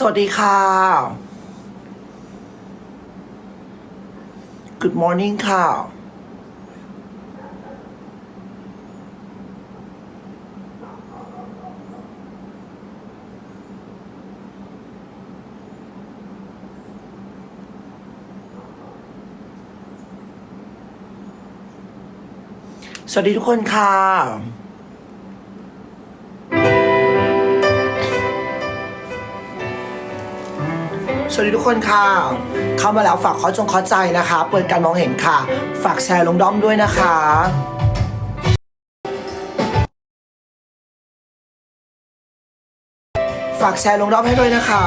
สวัสดีค่ะ Good morning ค่ะ สวัสดีทุกคนค่ะ วัสดีทุกคนค่ะ เข้ามาแล้วฝากขอจงขอใจนะคะ เปิดการมองเห็นค่ะ ฝากแชร์ลงด้อมด้วยนะคะฝากแชร์ลงด้อมให้ด้วยนะคะ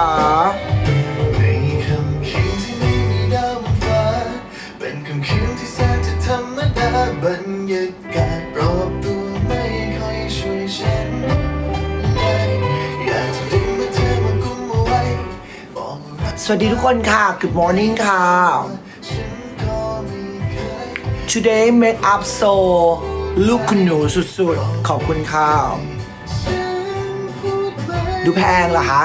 วัสวัสดีทุกคนค่ะ Good morning ค่ะ Today make up so ลูกคุณหนูสุดๆ ขอบคุณค่ะ ดูแพงเหรอคะ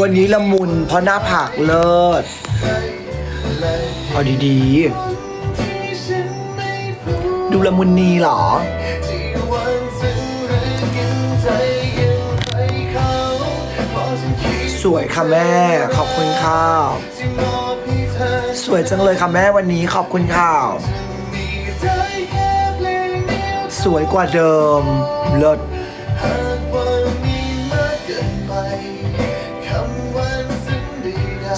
วันนี้ละมุนเพราะหน้าผากเลิศ เอาดีๆ ดูละมุนนีเหรอ สวยค่ะแม่ ขอบคุณค่ะ สวยจังเลยค่ะแม่วันนี้ขอบคุณค่ะมีได้แค่เพลงเดียวสวยกว่าเดิม เลิศ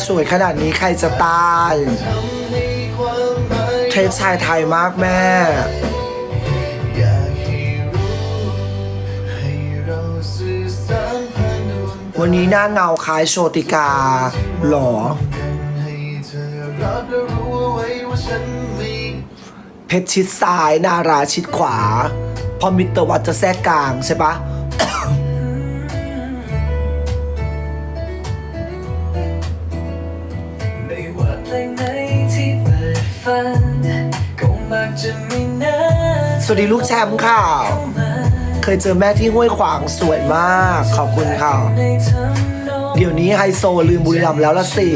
สวยขนาดนี้ใครจะตาย เทสชายไทยมากแม่ วงตาวันนี้หน้าเงาคล้ายโชติกาหรอให้เธอรับและรู้เอาไว้ว่าฉันมีเพชรชิดซ้าย นาราชิดขวา พอมิตรวัดจะแทรกกลางใช่ปะไม่ว่าเพลงไหนที่เปิดฟังก็มักจะมีน้สวัสดีลูกแชมป์ค่ะำมา เคยเจอแม่ที่ห้วยขวางสวยมาก ขอบคุณค่ะ เดี๋ยวนี้ไฮโซลืมบุรีรัมย์แล้วละสิ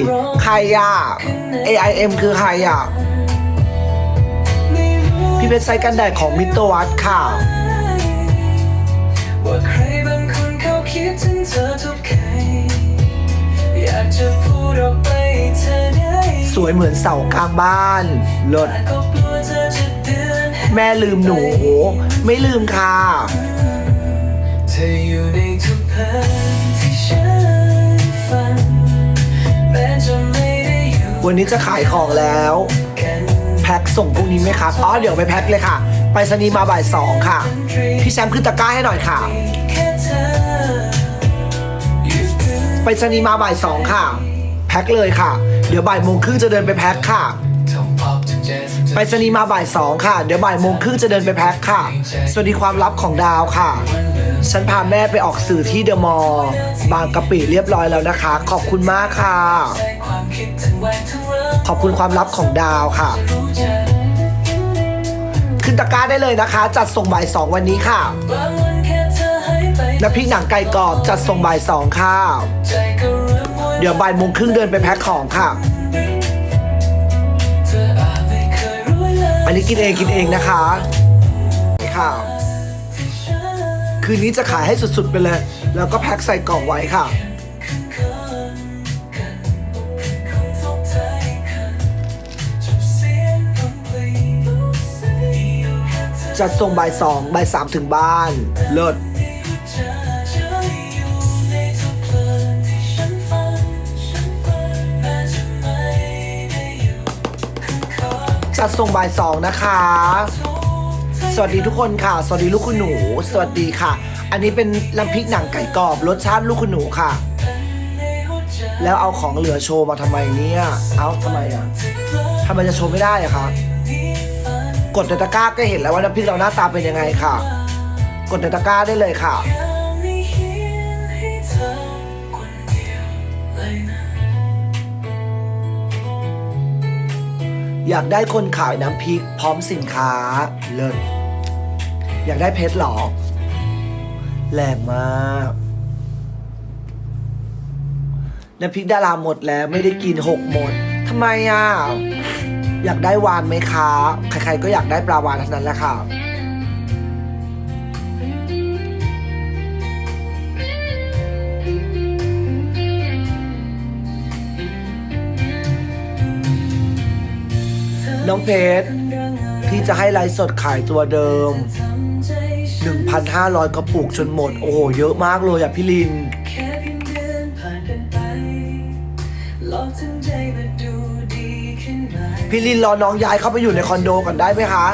ใครอะ AIM คือใครอะ พี่เพชรไซกันแดดของมิตรวัดค่ะว่าใครบางคนเขาคิดถึงเธอทุกใครอยากจะพูดออกไปเธอได้สวยเหมือนเสากลางบ้านลิศแต่ก็กลัวเธอจะเดือนแม่ลืมหนู ไม่ลืมค่ะ ธออยู่ในทุกเพลงที่ฉันฟังแม้จะไม่ได้อยู่วันนี้จะขายของแล้ว กันแพ็คส่งพรุ่งนี้ไหมครับอ๋อเดี๋ยวไปแพ็คเลยค่ะ ไปสนีย์มาบ่ายสองค่ะ พี่แชมป์ขึ้นตะกร้าให้หน่อยค่ะ แค่เธออยู่คือไปสนีย์มาบ่ายสองค่ะ แพ็คเลยค่ะ เดี๋ยวบ่ายโมงครึ่งจะเดินไปแพ็คค่ะ ทำ pop ถึง jazz ถึง ไปสนีมาบ่ายสองค่ะ เดี๋ยวบ่ายโมงครึ่งจะเดินไปแพ็คค่ะ สวัสดีความลับของดาวค่ะ ฉันพาแม่ไปออกสื่อที่เดอะมอลล์บางกะปิเรียบร้อยแล้วนะคะ ขอบคุณมากค่ะ ขอบคุณความลับของดาวค่ะ ขึ้นตะกร้าได้เลยนะคะ จัดส่งบ่ายสองวันนี้ค่ะน้ำพริกหนังไก่กรอบจัดส่งบ่ายสองค่ะ เดี๋ยวบ่ายโมงครึ่งเดินไปแพ็คของค่ะ อันนี้กินเองกินเองนะคะนี่ค่ะคืนนี้จะขายให้สุดๆไปเลย แล้วก็แพ็คใส่กล่องไว้ค่ะ จัดส่งบ่ายสองบ่ายสามถึงบ้าน เลิศ จัดส่งบ่ายสองนะคะ สวัสดีทุกคนค่ะ สวัสดีลูกคุณหนู สวัสดีค่ะ อันนี้เป็นน้ำพริกหนังไก่กรอบรสชาติลูกคุณหนูค่ะ แล้วเอาของเหลือโชว์มาทำไมเนี่ย เอ้าทำไมอะทำไมจะโชว์ไม่ได้อะคะกดในตะกร้าก็เห็นแล้วว่าน้ำพริกเราหน้าตาเป็นยังไงค่ะ กดในตะกร้าได้เลยค่ะ อยากได้คนขายน้ำพริก พร้อมสินค้า เลิศ อยากได้เพชรหรอ แรงมากน้ำพริกดาราหมดแล้วไม่ได้กินหกหมดทำไมอะ อยากได้วานไหมคะ ใครๆก็อยากได้ปลาวานเท่านั้นแหละค่ะ น้องเพชรพี่จะให้ไลฟ์สดขายตัวเดิม 1,500 กระปุกจนหมด โอ้โห เยอะมากเลยอะพี่ลินแค่เพียงเดือนผ่านกันไปหลอกทั้งใจมาดูดีขึ้นมาพี่ลินรอน้องย้ายเข้าไปอยู่ในคอนโดก่อนได้ไหมคะ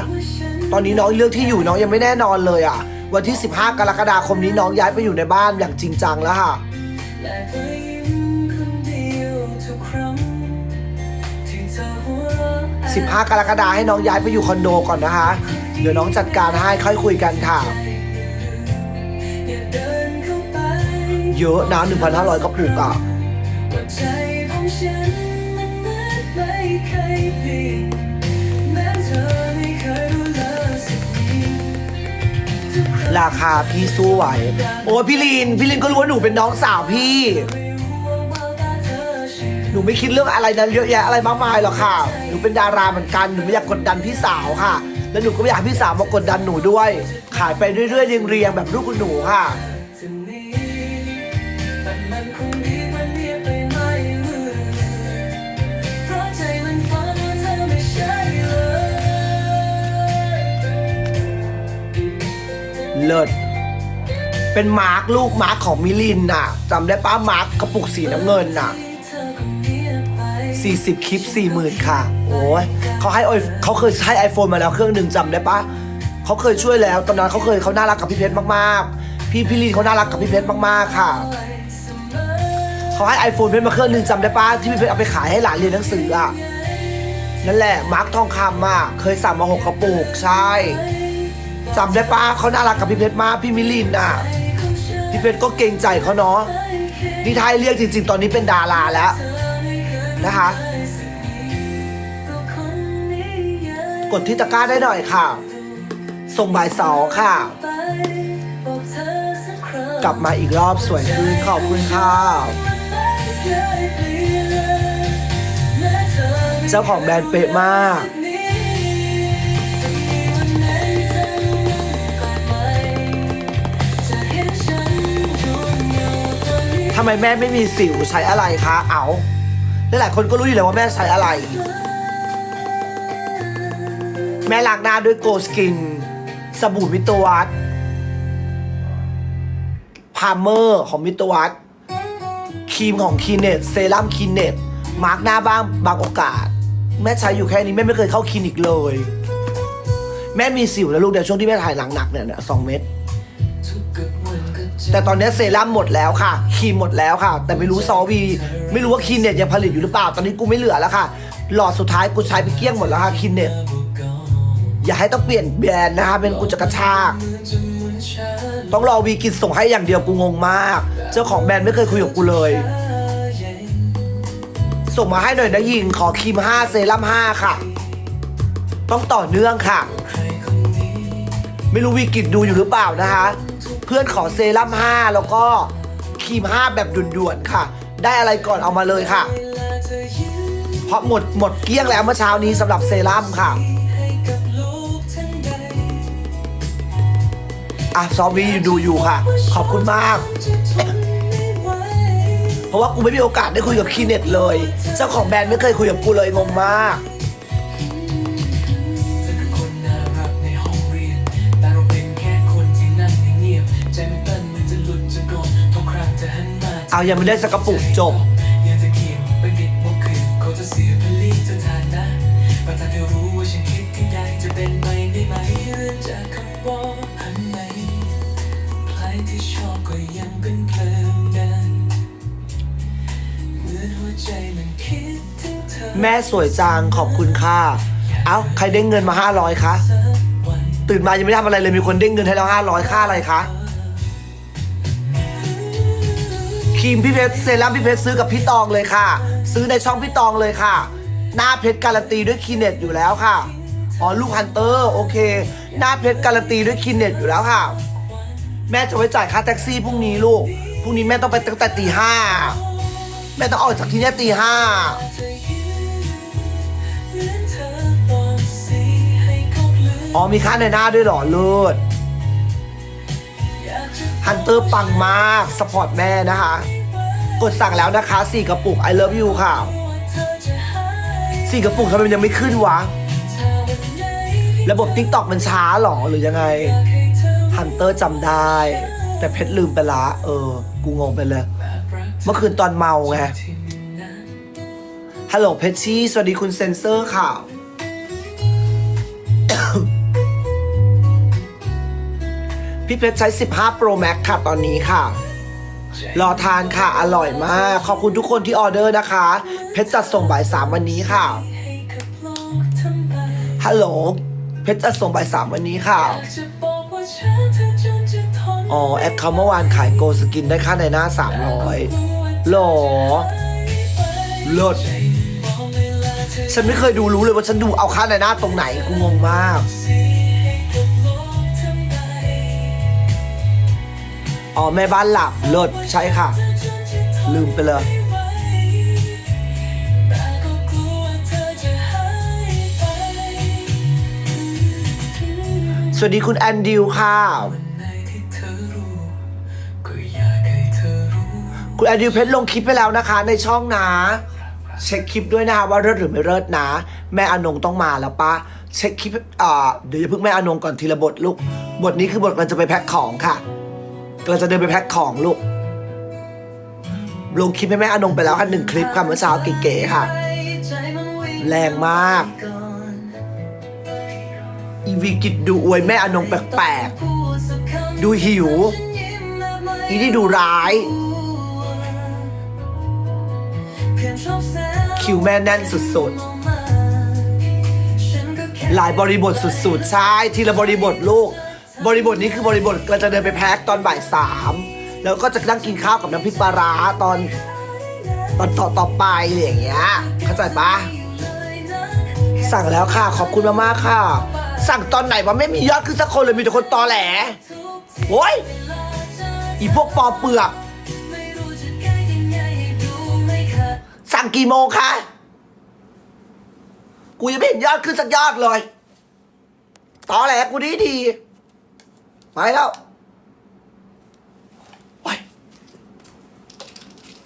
ตอนนี้น้องเลือกที่อยู่น้องยังไม่แน่นอนเลยอะ วันที่ 15 กรกฎาคมนี้น้องย้ายไปอยู่ในบ้านอย่างจริงจังแล้วค่ะ 15 กรกฎาให้น้องย้ายไปอยู่คอนโดก่อนนะคะ เดี๋ยวน้องจัดการให้ค่อยคุยกันค่ะ เยอะนะ1,500กระปุกอะว่าใจของฉันมันนั้นไม่เคยเปลี่ยนแม้เธอยรู้เลยสักนิดทุกครั้งราคาพี่สู้ไหว โอ้พี่ลิน พี่ลินก็รู้ว่าหนูเป็นน้องสาวพี่ หนูไม่คิดเรื่องอะไรนั้นเยอะแยะอะไรมากมายหรอกค่ะ หนูเป็นดาราเหมือนกัน หนูไม่อยากกดดันพี่สาวค่ะ แล้วหนูก็ไม่อยากให้พี่สาวมากดดันหนูด้วย ขายไปเรื่อยๆเรียงๆแบบลูกคุณหนูค่ะ เลิศ เป็นมาร์คลูกมาร์คของมิลินน่ะจำได้ป้ามาร์คกระปุกสีน้ำเงินน่ะ 40 คลิป 40,000 ค่ะ โอ้ยเขาให้ i- เขาเคยให้ iPhone มาแล้วเครื่องหนึ่งจำได้ปะเขาเคยช่วยแล้ว ตอนนั้นเขาเคยเขาน่ารักกับพี่เพชรมากๆ พี่พี่ลินเขาน่ารักกับพี่เพชรมากๆค่ะ เขาให้ iPhone เพชรมาเครื่องหนึ่งจำได้ปะที่พี่เพชรเอาไปขายให้หลานเรียนหนังสืออะ นั่นแหละ มาร์คทองคำอะ เคยสั่งมาหกกระปุกใช่จำได้ปะเขาน่ารักกับพี่เพชรมากพี่มิลินอะ พี่เพชรก็เกรงใจเขาเนาะ นี่ไทยเรียกจริงๆ ตอนนี้เป็นดาราแล้ว นะคะ กดที่ตะกร้าได้หน่อยค่ะ ส่งบ่ายสองค่ะ กลับมาอีกรอบสวยขึ้นขอบคุณค่ะเจ้าของแบรนด์เป๊ะมากทำไมแม่ไม่มีสิวใช้อะไรคะ เอา หลายๆคนก็รู้อยู่แล้วว่าแม่ใช้อะไร แม่ล้างหน้าด้วยโกสกิน สบู่มิตรวัตพาเมอร์ของมิตรวัตครีมของคีเนตเซรั่มคีเนตมาร์กหน้าบ้างบางโอกาส แม่ใช้อยู่แค่นี้แม่ไม่เคยเข้าคลินิกเลย แม่มีสิวแล้วลูกเดี๋ยวช่วงที่แม่ถ่ายหลังหนักเนี่ยสองเม็ด แต่ตอนนี้เซรั่มหมดแล้วค่ะครีมหมดแล้วค่ะ แต่ไม่รู้ซอวี ไม่รู้ว่าครีมเน็ตยังผลิตอยู่หรือเปล่า ตอนนี้กูไม่เหลือแล้วค่ะ หลอดสุดท้ายกูใช้ไปเกลี้ยงหมดแล้วค่ะครีมเน็ตอย่าให้ต้องเปลี่ยนแบรนด์นะคะเป็นกูจะกระชาก ต้องรอวีกินส่งให้อย่างเดียวกูงงมาก เจ้าของแบรนด์ไม่เคยคุยกับกูเลย ส่งมาให้หน่อยนะยิงขอครีม5เซรั่ม5ค่ะ ต้องต่อเนื่องค่ะ ไม่รู้วีกิจดูอยู่หรือเปล่านะคะ เพื่อนขอเซรั่ม5 แล้วก็ครีม 5 แบบด่วนๆค่ะ ได้อะไรก่อนเอามาเลยค่ะ เพราะหมดหมดเกลี้ยงแล้วเมื่อเช้านี้สำหรับเซรั่มค่ะอะซอมวีดูอยู่ค่ะ ขอบคุณมาก เพราะว่ากูไม่มีโอกาสได้คุยกับคีเน็ตเลย เจ้าของแบรนด์ไม่เคยคุยกับกูเลยงงมาก เอายังไม่ได้สักกระปุกจบอยากจะเขียนไปปิดมุกคืนเขาจะเสียผลิตฐานะประธานเธอรู้ว่าฉันคิดที่ใดจะเป็นไปได้ไหมเรื่องจากคำว่าหันไหนใครที่ชอบก็ยังเป็นเพลิงนั้นเหมือนหัวใจมันคิดถึงเธอแม่สวยจังขอบคุณค่ะ เอ้าใครเด้งเงินมา500คะสักวันตื่นมายังไม่ทำอะไรเลยมีคนเด้งเงินให้แล้ว500ค่าอะไรคะ รีมพี่เพชรเซรั่มพี่เพชรซื้อกับพี่ตองเลยค่ะ ซื้อในช่องพี่ตองเลยค่ะ หน้าเพชรการันตีด้วยคีเน็ตอยู่แล้วค่ะอ๋อลูกฮันเตอร์โอเค หน้าเพชรการันตีด้วยคีเน็ตอยู่แล้วค่ะ แม่จะไว้จ่ายค่าแท็กซี่พรุ่งนี้ลูกพรุ่งนี้แม่ต้องไปตั้งแต่ตีห้าแม่ต้องออกจากที่นี่ตีห้าอ๋อมีค่าในหน้าด้วยหรอเลิศ ฮันเตอร์ปังมากสปอร์ตแม่นะคะ กดสั่งแล้วนะคะสี่กระปุก I love you ค่ะว่าเธอจะหายสี่กระปุกทำไมมันยังไม่ขึ้นวะ ระบบ t ิ k t o k มันช้าหรอหรือยังไงฮันเตอร์จำได้ แต่เพชรลืมไปละ เออ กูงงไปเลย เมื่อคืนตอนเมาไงฮัลโหลเพชชี่สวัสดีคุณเซนเซอร์ค่ะ พี่เพชรใช้ 15 Pro Max ค่ะตอนนี้ค่ะ รอทานค่ะ อร่อยมาก ขอบคุณทุกคนที่ออเดอร์นะคะ เพชรจัดส่งบ่ายสามวันนี้ค่ะให้กับโลกทั้งใบฮัลโหล เพชรจัดส่งบ่ายสามวันนี้ค่ะอยากจะบอกว่าฉันเธอจนจะทนอ๋อ แอดเขาเมื่อวานขายโกสกินได้ค่าในหน้า 300หรอเลิศฉันไม่เคยดูรู้เลยว่าฉันดูเอาค่าในหน้าตรงไหน กูงงมาก อ๋อแม่บ้านหลับเลิศใช่ค่ะ ลืมไปเลย สวัสดีคุณแอนดิวค่ะ คุณแอนดิวเพชรลงคลิปไปแล้วนะคะ ในช่องนะ เช็คคลิปด้วยนะคะว่าเลิศหรือไม่เลิศนะ แม่อนงต้องมาแล้วปะเช็คคลิปอ่าเดี๋ยวจะพึ่งแม่อนงก่อนทีละบทลูก บทนี้คือบทกำลังจะไปแพ็คของค่ะ กำลังจะเดินไปแพ็คของลูก ลงคลิปให้แม่อนงไปแล้วค่ะหนึ่งคลิปค่ะเมื่อเช้าเก๋ๆค่ะ แรงมาก อีวีกิจดูอวยแม่อนงแปลกๆ ดูหิว อีนี่ดูร้าย คิวแม่แน่นสุดๆ หลายบริบทสุดๆ ใช่ทีละบริบทลูก บริบทนี้คือบริบทเราจะเดินไปแพ็คตอนบ่ายสามแล้วก็จะนั่งกินข้าวกับน้ำพริกปลาร้าตอนตอนต่อต่อไปอะไรอย่างเงี้ยเข้าใจปะสั่งแล้วค่ะขอบคุณมากๆค่ะ สั่งตอนไหนวะไม่มียอดขึ้นสักคนเลยมีแต่คนตอแหลโอ้ยอีพวกปอเปลือกสั่งกี่โมงคะกูยังไม่เห็นยอดขึ้นสักยอดเลยตอแหลกูดีดี ไปแล้วไป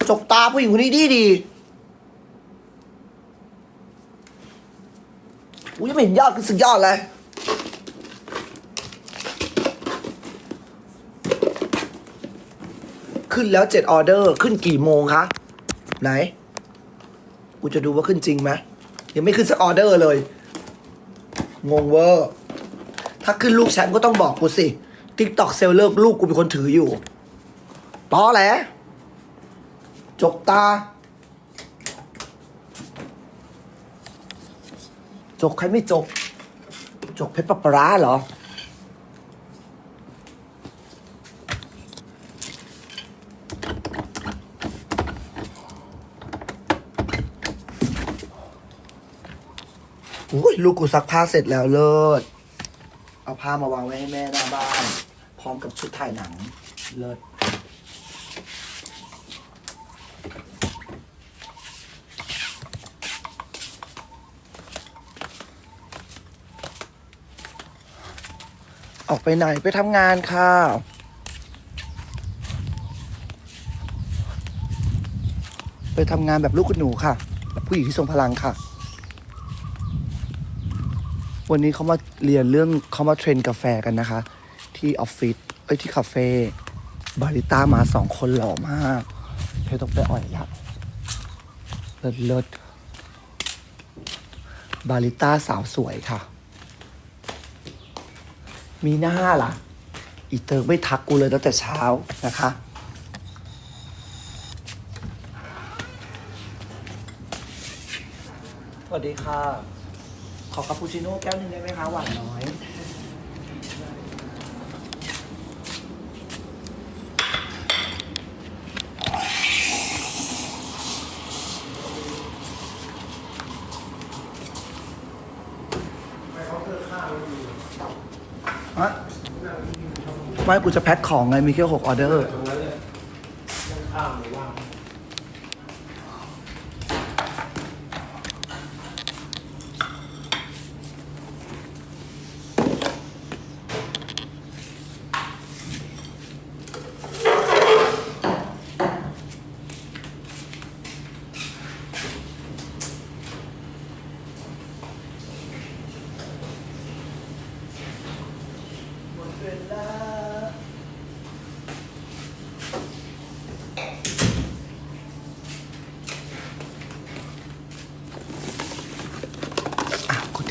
จกตาผู้หญิงคนนี้ดีดีๆกูยังไม่เห็นยอดขึ้นสักยอดเลยขึ้นแล้วเจ็ดออเดอร์ขึ้นกี่โมงคะ ไหน กูจะดูว่าขึ้นจริงไหมยังไม่ขึ้นสักออเดอร์เลย งงเวอร์ ถ้าขึ้นลูกแชมป์ก็ต้องบอกกูสิ ติ๊กตอกเซลเลอร์ลูกกูเป็นคนถืออยู่ตอแหลจกตา จกใครไม่จก จกเพชรปะปร้าเหรอ อุ้ยลูกกูซักผ้าเสร็จแล้วเลิศ เอาผ้ามาวางไว้ให้แม่หน้าบ้าน พร้อมกับชุดถ่ายหนัง เลิศออกไปไหนไปทำงานค่ะ ไปทำงานแบบลูกคุณหนูค่ะ แบบผู้หญิงที่ทรงพลังค่ะ วันนี้เขามาเรียนเรื่องเขามาเทรนกาแฟกันนะคะ ที่ออฟฟิศเอ้ยที่คาเฟ่บาริต้ามาสองคนหล่อมากเพต้องไปอ่อยละเลิศเลิศบาริต้าสาวสวยค่ะ มีหน้าล่ะ อีเติร์กไม่ทักกูเลยตั้งแต่เช้านะคะสวัสดีค่ะ ขอคาปูชิโน่แก้วหนึ่งได้ไหมคะ หวานน้อย ไม่กูจะแพ็คของไงมีแค่หกออเดอร์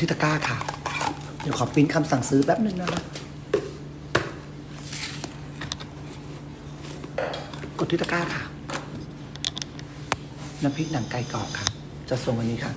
ที่ตะกร้าค่ะ พิมพ์คำสั่งซื้อแป๊บหนึ่งนะคะกดที่ตะกร้าค่ะ น้ำพริกหนังไก่กรอบค่ะ จะส่งวันนี้ค่ะ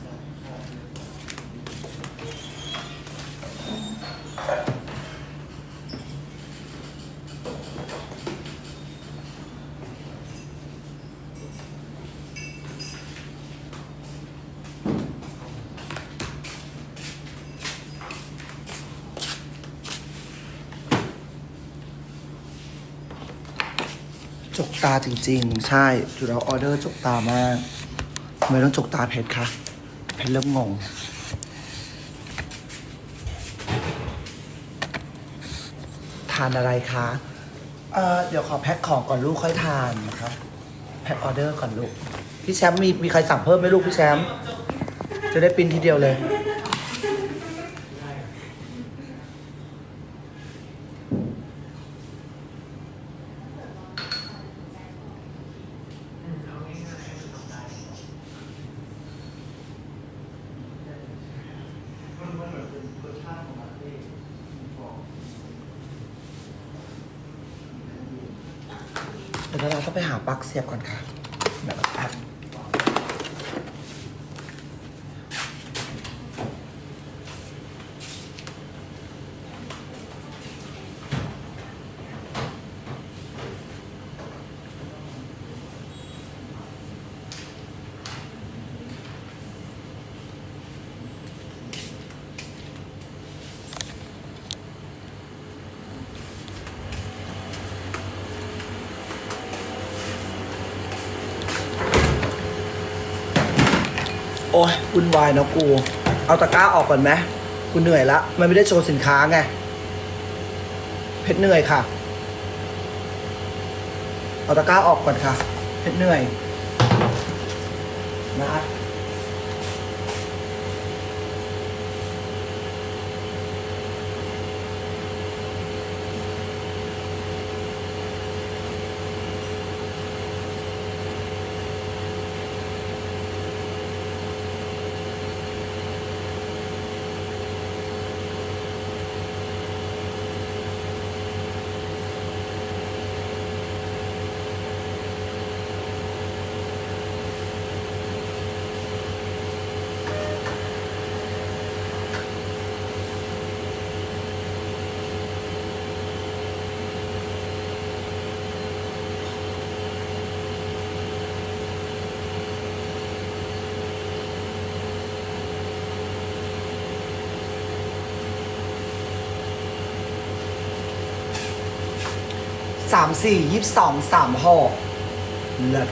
จกตาจริง ๆ ใช่อยู่แล้วออเดอร์จกตามากทำไมต้องจกตาเพชรคะเพชรเริ่มงง ทานอะไรคะเอ่อเดี๋ยวขอแพ็คของก่อนลูกค่อยทานนะครับแพ็คออเดอร์ก่อนลูก พี่แชมป์มีมีใครสั่งเพิ่มไหมลูกพี่แชมป์จะได้ปริ้นทีเดียวเลย เราต้องไปหาปลั๊กเสียบก่อนค่ะแบบแป๊บ โอ้ยวุ่นวายเนาะกู เอาตะกร้าออกก่อนไหมกูเหนื่อยละ มันไม่ได้โชว์สินค้าไง เพชรเหนื่อยค่ะ เอาตะกร้าออกก่อนค่ะ เพชรเหนื่อยนะามสี่ยี่สิบสองสามหกเลิศ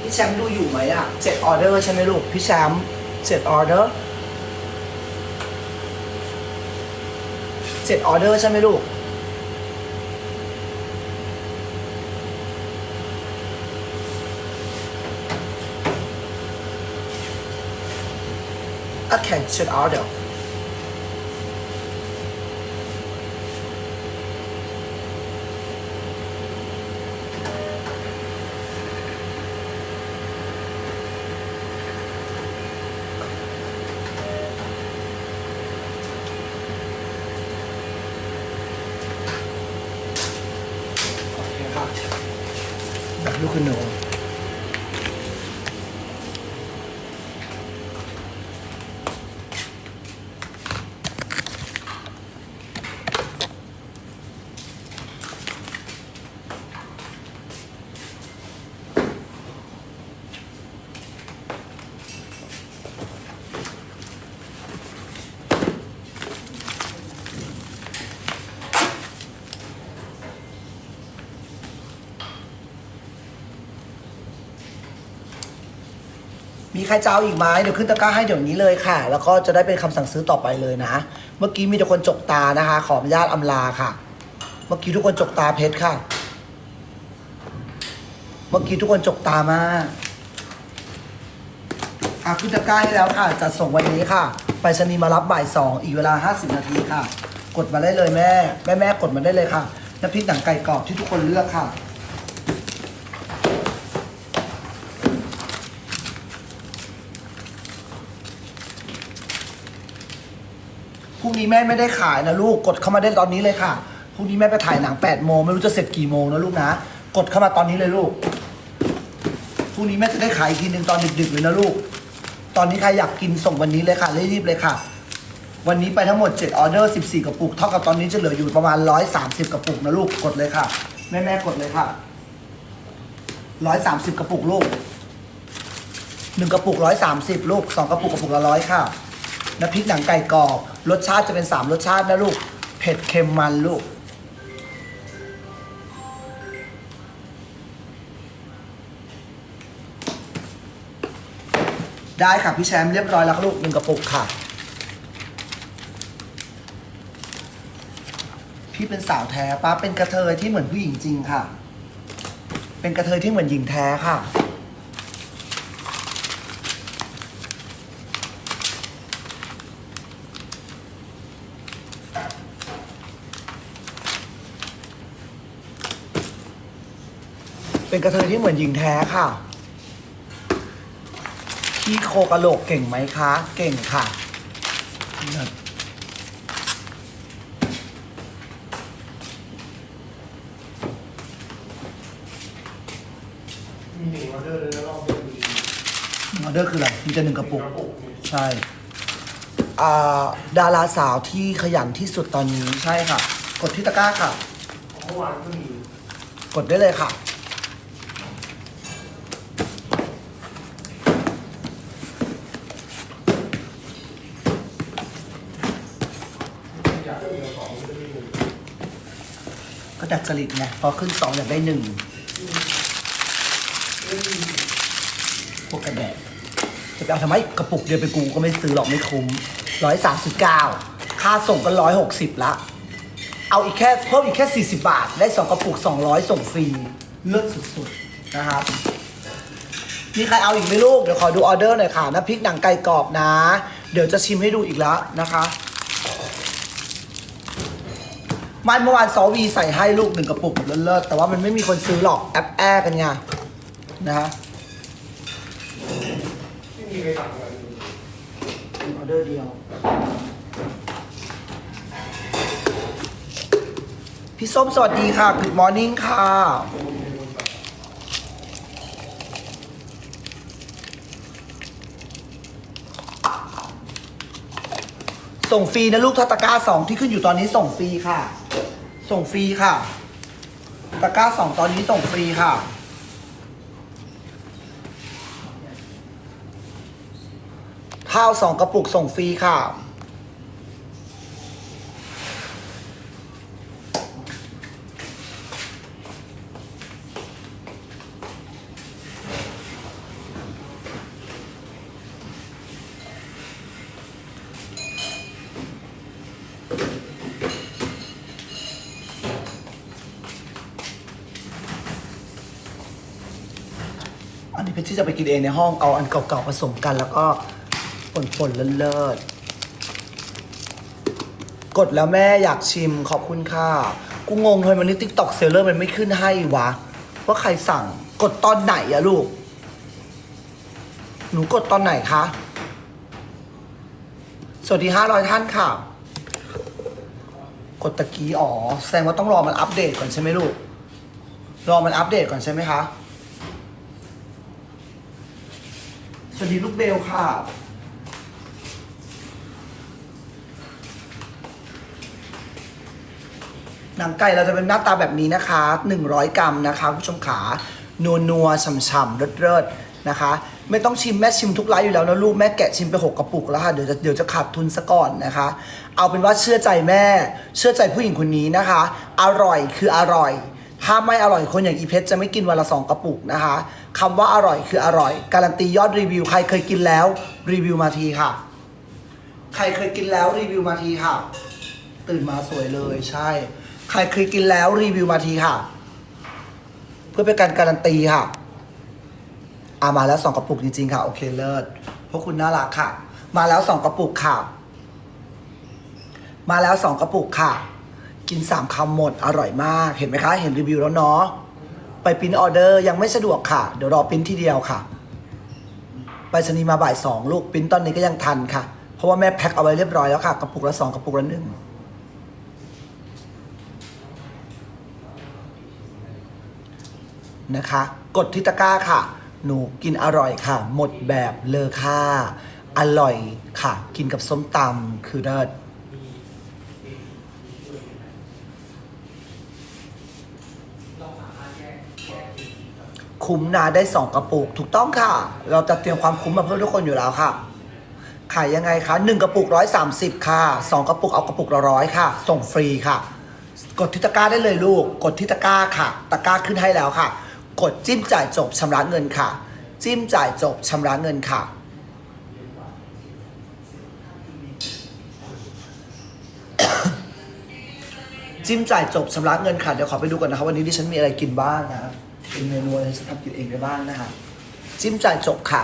พี่แชมป์ดูอยู่ไหมอะเจ็ดออเดอร์ใช่ไหมลูก พี่แชมป์เจ็ดออเดอร์เจ็ดออเดอร์ใช่ไหมลูก a cancel order. มีใครจะเอาอีกไหมเดี๋ยวขึ้นตะกร้าให้เดี๋ยวนี้เลยค่ะ แล้วก็จะได้เป็นคำสั่งซื้อต่อไปเลยนะ เมื่อกี้มีแต่คนจกตานะคะ ขออนุญาตอำลาค่ะ เมื่อกี้ทุกคนจกตาเพชรค่ะ เมื่อกี้ทุกคนจกตามากอะขึ้นตะกร้าให้แล้วค่ะ จัดส่งวันนี้ค่ะ ไปรษณีมารับบ่ายสองอีกเวลา50นาทีค่ะ กดมาได้เลยแม่ แม่แม่กดมาได้เลยค่ะน้ำพริกหนังไก่กรอบที่ทุกคนเลือกค่ะ พรุ่งนี้แม่ไม่ได้ขายนะลูก กดเข้ามาได้ตอนนี้เลยค่ะ พรุ่งนี้แม่ไปถ่ายหนัง8ปดโมงไม่รู้จะเสร็จกี่โมงนะลูกนะ กดเข้ามาตอนนี้เลยลูก พรุ่งนี้แม่จะได้ขายอีกทีหนึ่งตอนดึกๆเลยนะลูก ตอนนี้ใครอยากกินส่งวันนี้เลยค่ะรีบๆเลยค่ะ วันนี้ไปทั้งหมด7ออเดอร์14 กระปุก เท่ากับตอนนี้จะเหลืออยู่ประมาณ 130 กระปุกนะลูก กดเลยค่ะ แม่แม่ๆกดเลยค่ะ 130 กระปุกลูก1กระปุก 130 ลูก2กระปุกกระปุกละร้อยค่ะ น้ำพริกหนังไก่กรอบ รสชาติจะเป็น 3 รสชาตินะลูก เผ็ดเค็มมันลูก ได้ค่ะพี่แชมป์เรียบร้อยแล้วลูกหนึ่งกระปุกค่ะ พี่เป็นสาวแท้ป้าเป็นกระเทยที่เหมือนผู้หญิงจริงค่ะ เป็นกระเทยที่เหมือนหญิงแท้ค่ะ เป็นกระเทยที่เหมือนหญิงแท้ค่ะ พี่โคกะโหลกเก่งไหมคะ เก่งค่ะเลิศมีหนึ่งออเดอร์เลยนะรอบนี้ออเดอร์คืออะไรมีแต่หนึ่งกระปุก กระปุกนี่ใช่อ่าดาราสาวที่ขยันที่สุดตอนนี้ใช่ค่ะ กดที่ตะกร้าค่ะ เมื่อวานก็มีกดได้เลยค่ะ อยา ก็ดัดจริตไงพอขึ้นสองอยากได้หนึ่งพวกกระแดะจะไปเอาทำไมกระปุกเดียวไปกูก็ไม่ซื้อหรอกไม่คุ้มร้อยสามสิบเก้าค่าส่งก็ร้อยหกสิบละ เอาอีกแค่เพิ่มอีกแค่สี่สิบาท ได้สองกระปุกสองร้อยส่งฟรีเลิศสุดๆนะครับมีใครเอาอีกไหมลูก เดี๋ยวขอดูออเดอร์หน่อยค่ะน้ำพริกหนังไก่กรอบนะ เดี๋ยวจะชิมให้ดูอีกแล้วนะคะ มันเมื่อวานซอวีใส่ให้ลูกหนึ่งกระปุกแบบเลิศๆแต่ว่ามันไม่มีคนซื้อหรอกแอปแอร์กันไงนะฮะไม่มีใครสั่งเลยออเดอร์เดียว พี่ส้มสวัสดีค่ะ Good morning ค่ะ ส่งฟรีนะลูกถ้าตะกร้าสองที่ขึ้นอยู่ตอนนี้ส่งฟรีค่ะ ส่งฟรีค่ะ ตะกร้าสองตอนนี้ส่งฟรีค่ะ ข้าวสองกระปุกส่งฟรีค่ะ อั นเป็นที่จะไปกินเองในห้องเอาอันเก่าๆผสมกันแล้วก็ปนๆเลิศๆกดแล้วแม่อยากชิมขอบคุณค่ะ กูงงทำไมวันนี้ติ๊กต็อกเซลเลอร์มันไม่ขึ้นให้วะ ว่าใครสั่งกดตอนไหนอะลูก หนูกดตอนไหนคะ สวัสดีห้าร้อยท่านค่ะ กดตะกี้อ๋อ แสดงว่าต้องรอมันอัปเดตก่อนใช่ไหมลูก รอมันอัปเดตก่อนใช่ไหมคะ ส วัสดีลูกเบลค่ะ หนังไก่เราจะเป็นหน้าตาแบบนี้นะคะ 100 กรัมนะคะผู้ชมขานัวนัวๆฉ่ำๆเลิศๆนะคะ ไม่ต้องชิมแม่ชิมทุกไลฟ์อยู่แล้วนะลูกแม่แกะชิมไป6กระปุกแล้วค่ะเดี๋ยวจะเดี๋ยวจะขาดทุนซะก่อนนะคะ เอาเป็นว่าเชื่อใจแม่ เชื่อใจผู้หญิงคนนี้นะคะ อร่อยคืออร่อย ถ้าไม่อร่อยคนอย่างอีเพชรจะไม่กินวันละสองกระปุกนะคะคำว่าอร่อยคืออร่อย การันตียอดรีวิว ใครเคยกินแล้วรีวิวมาทีค่ะ ใครเคยกินแล้วรีวิวมาทีค่ะ ตื่นมาสวยเลยใช่ ใครเคยกินแล้วรีวิวมาทีค่ะ เพื่อเป็นการการันตีค่ะอามาแล้วสองกระปุกจริงๆค่ะ โอเคเลิศเพราะคุณน่ารักค่ะ มาแล้วสองกระปุกค่ะ มาแล้วสองกระปุกค่ะ กินสามคำหมดอร่อยมาก เห็นไหมคะ เห็นรีวิวแล้วเนาะไปปริ้นออเดอร์ยังไม่สะดวกค่ะ เดี๋ยวรอปริ้นทีเดียวค่ะไปสนีย์มาบ่ายสองลูกปริ้นตอนนี้ก็ยังทันค่ะ เพราะว่าแม่แพ็คเอาไว้เรียบร้อยแล้วค่ะกระปุกละสองกระปุกละหนึ่งนะคะ กดที่ตะก้าค่ะ หนูกินอร่อยค่ะ หมดแบบเลอค่า อร่อยค่ะ กินกับส้มตำคือเลิศ คุ้มนาได้สองกระปุก ถูกต้องค่ะ เราจะเตรียมความคุ้มมาเพื่อทุกคนอยู่แล้วค่ะ ขายยังไงคะหนึ่งกระปุกร้อยสามสิบค่ะสองกระปุกเอากระปุกละร้อยค่ะ ส่งฟรีค่ะ กดที่ตะกร้าได้เลยลูก กดที่ตะกร้าค่ะ ตะกร้าขึ้นให้แล้วค่ะ กดจิ้มจ่ายจบชำระเงินค่ะ จิ้มจ่ายจบชำระเงินค่ะจิ้มจ่ายจบชำระเงินค่ะเดี๋ยวขอไปดูก่อนนะครับวันนี้ดิฉันมีอะไรกินบ้างนะ เป็นเมนูอะไรที่ทำกินเองได้บ้างนะคะ จิ้มจ่ายจบค่ะ